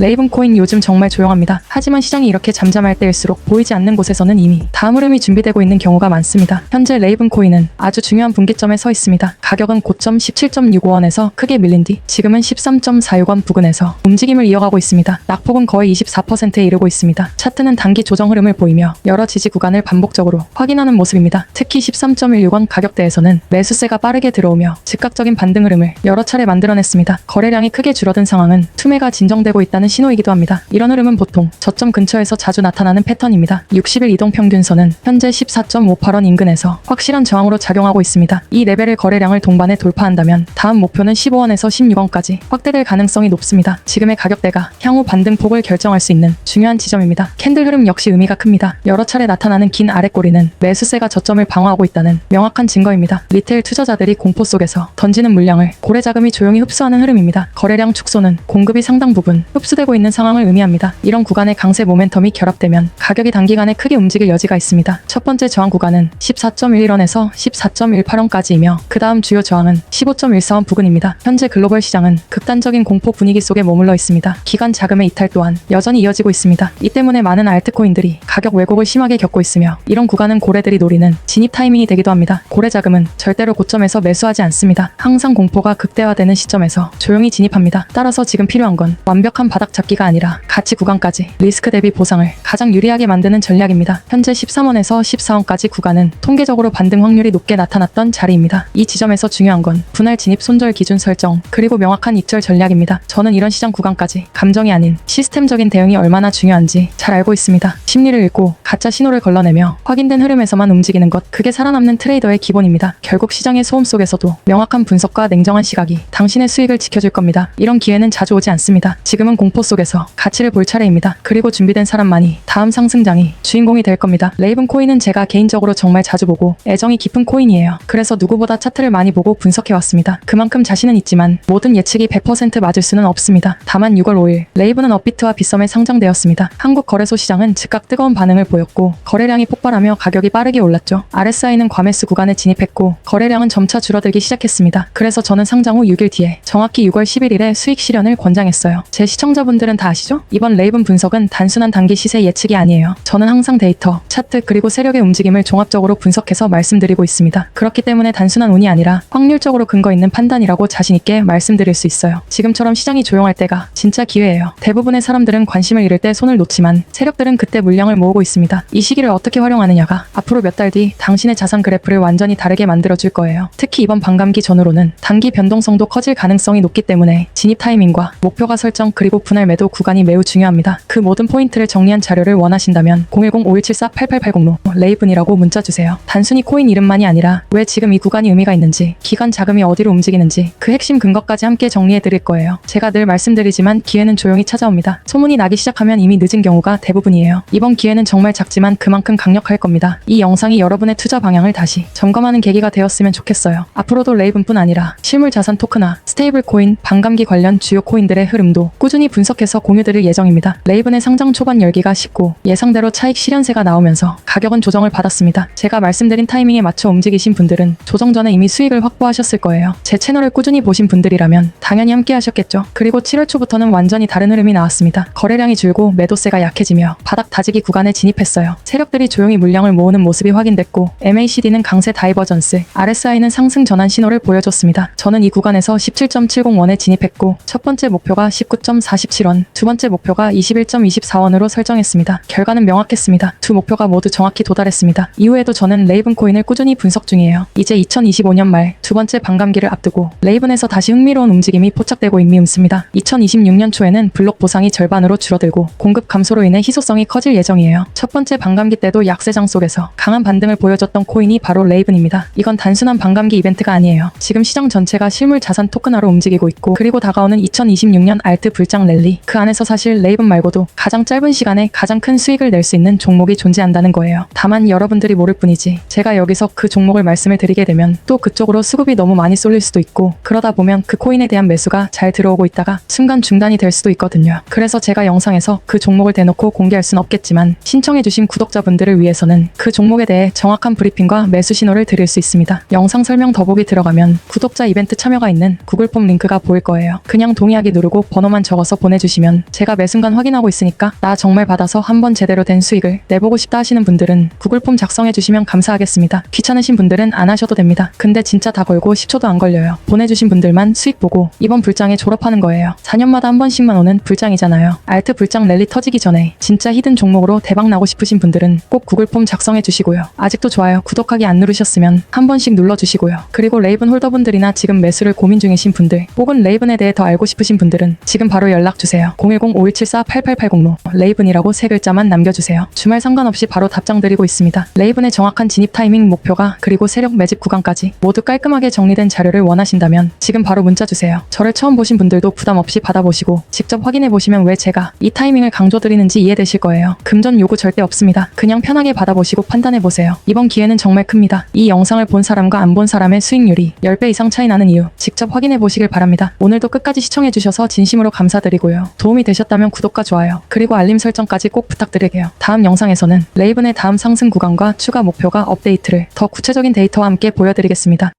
레이븐 코인 요즘 정말 조용합니다. 하지만 시장이 이렇게 잠잠할 때일수록 보이지 않는 곳에서는 이미 다음 흐름이 준비되고 있는 경우가 많습니다. 현재 레이븐 코인은 아주 중요한 분기점에 서 있습니다. 가격은 고점 17.65원에서 크게 밀린 뒤 지금은 13.46원 부근에서 움직임을 이어가고 있습니다. 낙폭은 거의 24%에 이르고 있습니다. 차트는 단기 조정 흐름을 보이며 여러 지지 구간을 반복적으로 확인하는 모습입니다. 특히 13.16원 가격대에서는 매수세가 빠르게 들어오며 즉각적인 반등 흐름을 여러 차례 만들어냈습니다. 거래량이 크게 줄어든 상황은 투매가 진정되고 있다는 신호이기도 합니다. 이런 흐름은 보통 저점 근처에서 자주 나타나는 패턴입니다. 60일 이동 평균선은 현재 14.58원 인근에서 확실한 저항으로 작용하고 있습니다. 이 레벨의 거래량을 동반해 돌파한다면 다음 목표는 15원에서 16원까지 확대될 가능성이 높습니다. 지금의 가격대가 향후 반등폭을 결정할 수 있는 중요한 지점입니다. 캔들 흐름 역시 의미가 큽니다. 여러 차례 나타나는 긴 아랫꼬리는 매수세가 저점을 방어하고 있다는 명확한 증거입니다. 리테일 투자자들이 공포 속에서 던지는 물량을 고래 자금이 조용히 흡수하는 흐름입니다. 거래량 축소는 공급이 상당 부분 흡수 되고 있는 상황을 의미합니다. 이런 구간의 강세 모멘텀이 결합되면 가격이 단기간에 크게 움직일 여지가 있습니다. 첫 번째 저항 구간은 14.11원에서 14.18원까지이며 그 다음 주요 저항은 15.14원 부근입니다. 현재 글로벌 시장은 극단적인 공포 분위기 속에 머물러 있습니다. 기관 자금의 이탈 또한 여전히 이어지고 있습니다. 이 때문에 많은 알트코인들이 가격 왜곡을 심하게 겪고 있으며 이런 구간은 고래들이 노리는 진입 타이밍이 되기도 합니다. 고래 자금은 절대로 고점에서 매수하지 않습니다. 항상 공포가 극대화되는 시점에서 조용히 진입합니다. 따라서 지금 필요한 건 완벽한 바닥 잡기가 아니라 가치 구간까지 리스크 대비 보상을 가장 유리하게 만드는 전략입니다. 현재 13원에서 14원까지 구간은 통계적으로 반등 확률이 높게 나타났던 자리입니다. 이 지점에서 중요한 건 분할 진입 손절 기준 설정 그리고 명확한 익절 전략입니다. 저는 이런 시장 구간까지 감정이 아닌 시스템적인 대응이 얼마나 중요한지 잘 알고 있습니다. 심리를 읽고 가짜 신호를 걸러내며 확인된 흐름에서만 움직이는 것 그게 살아남는 트레이더의 기본입니다. 결국 시장의 소음 속에서도 명확한 분석과 냉정한 시각이 당신의 수익을 지켜줄 겁니다. 이런 기회는 자주 오지 않습니다. 지금은 공포 속에서 가치를 볼 차례입니다. 그리고 준비된 사람만이 다음 상승장이 주인공이 될 겁니다. 레이븐 코인은 제가 개인적으로 정말 자주 보고 애정이 깊은 코인이에요. 그래서 누구보다 차트를 많이 보고 분석해 왔습니다. 그만큼 자신은 있지만 모든 예측이 100% 맞을 수는 없습니다. 다만 6월 5일 레이븐은 업비트와 빗썸에 상장되었습니다. 한국 거래소 시장은 즉각 뜨거운 반응을 보였고 거래량이 폭발하며 가격이 빠르게 올랐죠. RSI는 과매수 구간에 진입했고 거래량은 점차 줄어들기 시작했습니다. 그래서 저는 상장 후 6일 뒤에 정확히 6월 11일에 수익 실현을 권장했어요. 제 시청자분 들은 다 아시죠? 이번 레이븐 분석은 단순한 단기 시세 예측이 아니에요. 저는 항상 데이터, 차트 그리고 세력의 움직임을 종합적으로 분석해서 말씀드리고 있습니다. 그렇기 때문에 단순한 운이 아니라 확률적으로 근거 있는 판단이라고 자신 있게 말씀드릴 수 있어요. 지금처럼 시장이 조용할 때가 진짜 기회예요. 대부분의 사람들은 관심을 잃을 때 손을 놓지만 세력들은 그때 물량을 모으고 있습니다. 이 시기를 어떻게 활용하느냐가 앞으로 몇 달 뒤 당신의 자산 그래프를 완전히 다르게 만들어줄 거예요. 특히 이번 반감기 전후로는 단기 변동성도 커질 가능성이 높기 때문에 진입 타이밍과 목표가 설정 그리고 분할 매도 구간이 매우 중요합니다. 그 모든 포인트를 정리한 자료를 원하신다면 010-5174-8880로 레이븐이라고 문자 주세요. 단순히 코인 이름만이 아니라 왜 지금 이 구간이 의미가 있는지, 기관 자금이 어디로 움직이는지 그 핵심 근거까지 함께 정리해 드릴 거예요. 제가 늘 말씀드리지만 기회는 조용히 찾아옵니다. 소문이 나기 시작하면 이미 늦은 경우가 대부분이에요. 이번 기회는 정말 작지만 그만큼 강력할 겁니다. 이 영상이 여러분의 투자 방향을 다시 점검하는 계기가 되었으면 좋겠어요. 앞으로도 레이븐뿐 아니라 실물 자산 토크나 스테이블 코인, 반감기 관련 주요 코인들의 흐름도 꾸준히 분 석해서 공유드릴 예정입니다. 레이븐의 상장 초반 열기가 식고 예상대로 차익 실현세가 나오면서 가격은 조정을 받았습니다. 제가 말씀드린 타이밍에 맞춰 움직이신 분들은 조정 전에 이미 수익을 확보하셨을 거예요. 제 채널을 꾸준히 보신 분들이라면 당연히 함께 하셨겠죠. 그리고 7월 초부터는 완전히 다른 흐름이 나왔습니다. 거래량이 줄고 매도세가 약해지며 바닥 다지기 구간에 진입했어요. 세력들이 조용히 물량을 모으는 모습이 확인됐고 MACD는 강세 다이버전스, RSI는 상승 전환 신호를 보여줬습니다. 저는 이 구간에서 17.70원에 진입했고 첫 번째 목표가 19.47원, 두 번째 목표가 21.24원으로 설정했습니다. 결과는 명확했습니다. 두 목표가 모두 정확히 도달했습니다. 이후에도 저는 레이븐 코인을 꾸준히 분석 중이에요. 이제 2025년 말 두 번째 반감기를 앞두고 레이븐에서 다시 흥미로운 움직임이 포착되고 있습니다. 2026년 초에는 블록 보상이 절반으로 줄어들고 공급 감소로 인해 희소성이 커질 예정이에요. 첫 번째 반감기 때도 약세장 속에서 강한 반등을 보여줬던 코인이 바로 레이븐입니다. 이건 단순한 반감기 이벤트가 아니에요. 지금 시장 전체가 실물 자산 토큰화로 움직이고 있고 그리고 다가오는 2026년 알트 불장 랠리 그 안에서 사실 레이븐 말고도 가장 짧은 시간에 가장 큰 수익을 낼 수 있는 종목이 존재한다는 거예요. 다만 여러분들이 모를 뿐이지 제가 여기서 그 종목을 말씀을 드리게 되면 또 그쪽으로 수급이 너무 많이 쏠릴 수도 있고 그러다 보면 그 코인에 대한 매수가 잘 들어오고 있다가 순간 중단이 될 수도 있거든요. 그래서 제가 영상에서 그 종목을 대놓고 공개할 순 없겠지만 신청해주신 구독자분들을 위해서는 그 종목에 대해 정확한 브리핑과 매수 신호를 드릴 수 있습니다. 영상 설명 더보기 들어가면 구독자 이벤트 참여가 있는 구글 폼 링크가 보일 거예요. 그냥 동의하기 누르고 번호만 적어서 보내 보내주시면 제가 매 순간 확인하고 있으니까 나 정말 받아서 한번 제대로 된 수익을 내보고 싶다 하시는 분들은 구글 폼 작성해 주시면 감사하겠습니다. 귀찮으신 분들은 안 하셔도 됩니다. 근데 진짜 다 걸고 10초도 안 걸려요. 보내주신 분들만 수익 보고 이번 불장에 졸업하는 거예요. 4년마다 한 번씩만 오는 불장이잖아요. 알트 불장 랠리 터지기 전에 진짜 히든 종목으로 대박 나고 싶으신 분들은 꼭 구글 폼 작성해 주시고요. 아직도 좋아요, 구독하기 안 누르셨으면 한 번씩 눌러 주시고요. 그리고 레이븐 홀더분들이나 지금 매수를 고민 중이신 분들 혹은 레이븐에 대해 더 알고 싶으신 분들은 지금 바로 연락 주세요. 010-5174-8880로 레이븐이라고 세 글자만 남겨주세요. 주말 상관없이 바로 답장 드리고 있습니다. 레이븐의 정확한 진입 타이밍 목표가 그리고 세력 매집 구간까지 모두 깔끔하게 정리된 자료를 원하신다면 지금 바로 문자 주세요. 저를 처음 보신 분들도 부담 없이 받아보시고 직접 확인해 보시면 왜 제가 이 타이밍을 강조드리는지 이해되실 거예요. 금전 요구 절대 없습니다. 그냥 편하게 받아보시고 판단해 보세요. 이번 기회는 정말 큽니다. 이 영상을 본 사람과 안 본 사람의 수익률이 10배 이상 차이 나는 이유 직접 확인해 보시길 바랍니다. 오늘도 끝까지 시청해 주셔서 진심으로 감사드리고 요. 도움이 되셨다면 구독과 좋아요 그리고 알림 설정까지 꼭 부탁드릴게요. 다음 영상에서는 레이븐의 다음 상승 구간과 추가 목표가 업데이트를 더 구체적인 데이터와 함께 보여드리겠습니다.